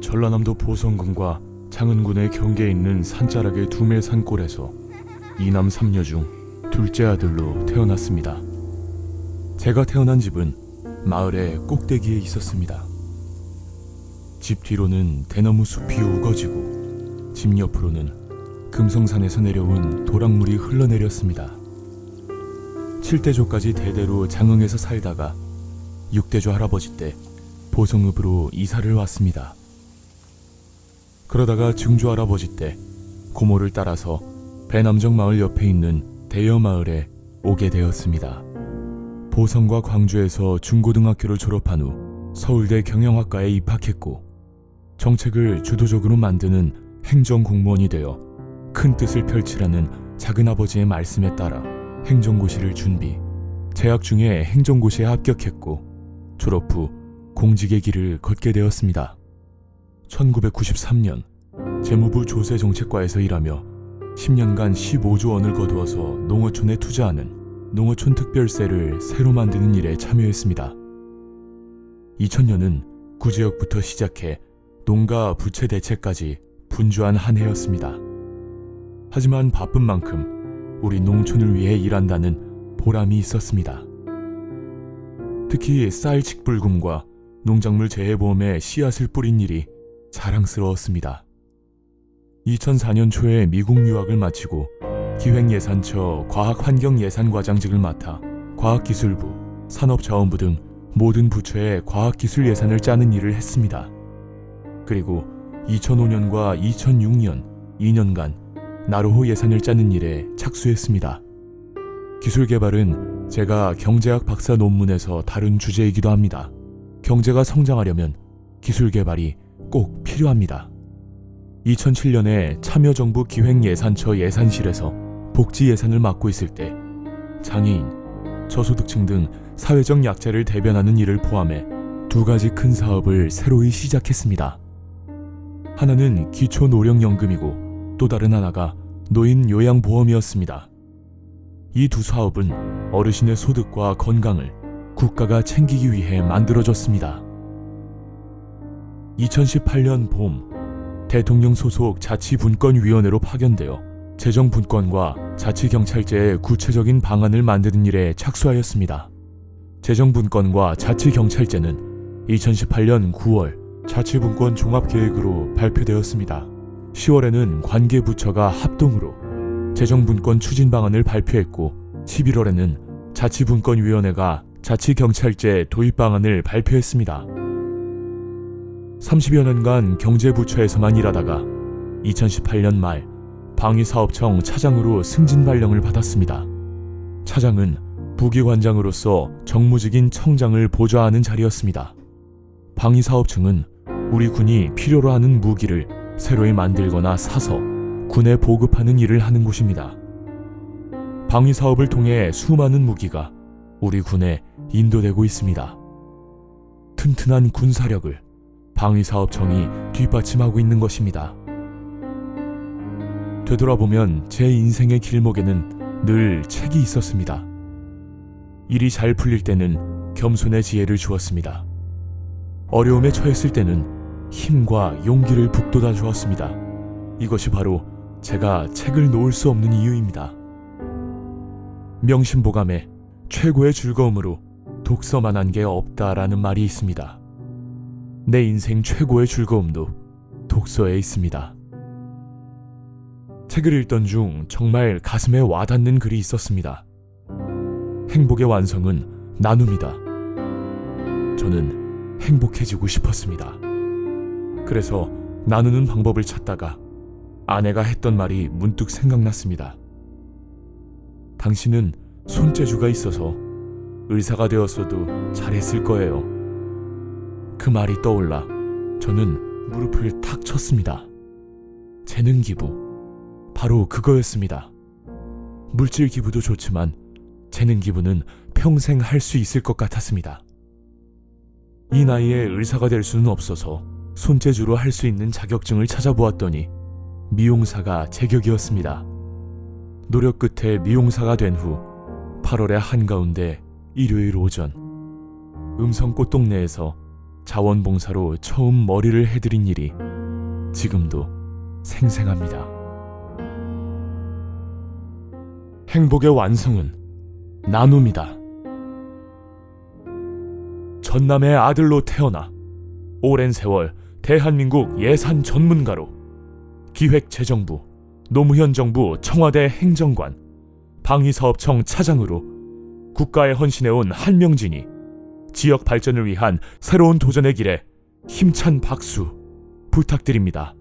전라남도 보성군과 장은군의 경계에 있는 산자락의 두메 산골에서 이남 삼녀 중 둘째 아들로 태어났습니다. 제가 태어난 집은 마을의 꼭대기에 있었습니다. 집 뒤로는 대나무 숲이 우거지고 집 옆으로는 금성산에서 내려온 도랑물이 흘러내렸습니다. 7대조까지 대대로 장흥에서 살다가 6대조 할아버지 때 보성읍으로 이사를 왔습니다. 그러다가 증조 할아버지 때 고모를 따라서 배남정 마을 옆에 있는 대여 마을에 오게 되었습니다. 보성과 광주에서 중고등학교를 졸업한 후 서울대 경영학과에 입학했고 정책을 주도적으로 만드는 행정 공무원이 되어 큰 뜻을 펼치라는 작은 아버지의 말씀에 따라 행정고시를 준비, 재학 중에 행정고시에 합격했고 졸업 후 공직의 길을 걷게 되었습니다. 1993년 재무부 조세정책과에서 일하며 10년간 15조 원을 거두어서 농어촌에 투자하는 농어촌 특별세를 새로 만드는 일에 참여했습니다. 2000년은 구제역부터 시작해 농가 부채 대책까지 분주한 한 해였습니다. 하지만 바쁜 만큼 우리 농촌을 위해 일한다는 보람이 있었습니다. 특히 쌀 직불금과 농작물 재해보험에 씨앗을 뿌린 일이 자랑스러웠습니다. 2004년 초에 미국 유학을 마치고 기획예산처 과학환경예산과장직을 맡아 과학기술부, 산업자원부 등 모든 부처의 과학기술 예산을 짜는 일을 했습니다. 그리고 2005년과 2006년 2년간 나로호 예산을 짜는 일에 착수했습니다. 기술 개발은 제가 경제학 박사 논문에서 다룬 주제이기도 합니다. 경제가 성장하려면 기술 개발이 꼭 필요합니다. 2007년에 참여정부 기획예산처 예산실에서 복지 예산을 맡고 있을 때 장애인, 저소득층 등 사회적 약자를 대변하는 일을 포함해 두 가지 큰 사업을 새로이 시작했습니다. 하나는 기초노령연금이고 또 다른 하나가 노인 요양보험이었습니다. 이 두 사업은 어르신의 소득과 건강을 국가가 챙기기 위해 만들어졌습니다. 2018년 봄 대통령 소속 자치분권위원회로 파견되어 재정분권과 자치경찰제의 구체적인 방안을 만드는 일에 착수하였습니다. 재정분권과 자치경찰제는 2018년 9월 자치분권 종합계획으로 발표되었습니다. 10월에는 관계부처가 합동으로 재정분권 추진 방안을 발표했고 11월에는 자치분권위원회가 자치경찰제 도입 방안을 발표했습니다. 30여 년간 경제부처에서만 일하다가 2018년 말 방위사업청 차장으로 승진 발령을 받았습니다. 차장은 부기관장으로서 정무직인 청장을 보좌하는 자리였습니다. 방위사업청은 우리 군이 필요로 하는 무기를 새로이 만들거나 사서 군에 보급하는 일을 하는 곳입니다. 방위사업을 통해 수많은 무기가 우리 군에 인도되고 있습니다. 튼튼한 군사력을 방위사업청이 뒷받침하고 있는 것입니다. 되돌아보면 제 인생의 길목에는 늘 책이 있었습니다. 일이 잘 풀릴 때는 겸손의 지혜를 주었습니다. 어려움에 처했을 때는 힘과 용기를 북돋아 주었습니다. 이것이 바로 제가 책을 놓을 수 없는 이유입니다. 명심보감에 최고의 즐거움으로 독서만 한 게 없다라는 말이 있습니다. 내 인생 최고의 즐거움도 독서에 있습니다. 책을 읽던 중 정말 가슴에 와닿는 글이 있었습니다. 행복의 완성은 나눔이다. 저는 행복해지고 싶었습니다. 그래서 나누는 방법을 찾다가 아내가 했던 말이 문득 생각났습니다. 당신은 손재주가 있어서 의사가 되었어도 잘했을 거예요. 그 말이 떠올라 저는 무릎을 탁 쳤습니다. 재능 기부. 바로 그거였습니다. 물질 기부도 좋지만 재능 기부는 평생 할 수 있을 것 같았습니다. 이 나이에 의사가 될 수는 없어서 손재주로 할 수 있는 자격증을 찾아보았더니 미용사가 제격이었습니다. 노력 끝에 미용사가 된 후 8월의 한가운데 일요일 오전 음성꽃 동네에서 자원봉사로 처음 머리를 해드린 일이 지금도 생생합니다. 행복의 완성은 나눔이다. 전남의 아들로 태어나 오랜 세월 대한민국 예산 전문가로 기획재정부, 노무현 정부 청와대 행정관, 방위사업청 차장으로 국가에 헌신해온 한명진이 지역 발전을 위한 새로운 도전의 길에 힘찬 박수 부탁드립니다.